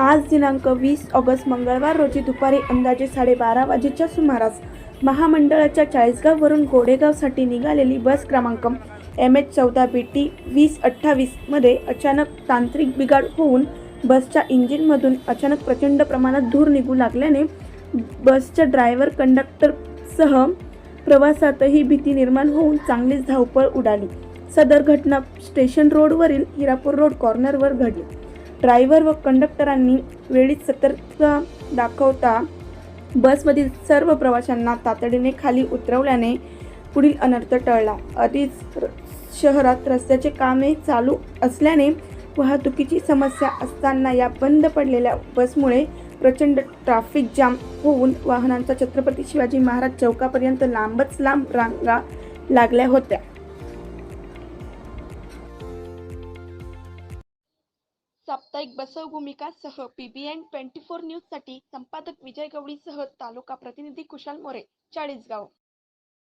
आज दिनांक वीस ऑगस्ट मंगळवार रोजी दुपारी अंदाजे साडेबारा वाजेच्या सुमारास महामंडळाच्या चाळीसगाववरून गोडेगावसाठी निघालेली बस क्रमांक एम एच चौदा बी टी वीस अठ्ठावीसमध्ये अचानक तांत्रिक बिघाड होऊन बसच्या इंजिनमधून अचानक प्रचंड प्रमाणात धूर निघू लागल्याने बसच्या ड्रायव्हर कंडक्टरसह प्रवासातही भीती निर्माण होऊन चांगलीच धावपळ उडाली. सदर घटना स्टेशन रोडवरील हिरापूर रोड कॉर्नरवर घडली. ड्रायव्हर व कंडक्टरांनी वेळीच सतर्कता दाखवता बसमधील सर्व प्रवाशांना तातडीने खाली उतरवल्याने पुढील अनर्थ टळला. आधीच र- शहरात रस्त्याचे कामे चालू असल्याने वाहतुकीची समस्या असताना या बंद पडलेल्या बसमुळे प्रचंड ट्रॅफिक जाम होऊन वाहनांचा छत्रपती शिवाजी महाराज चौकापर्यंत लांबच लांब रांगा लागल्या होत्या. साप्ताहिक बसव भूमिकासह पीबीएन ट्वेंटी फोर न्यूजसाठी संपादक विजय गवळीसह तालुका प्रतिनिधी कुशाल मोरे चाळीसगाव.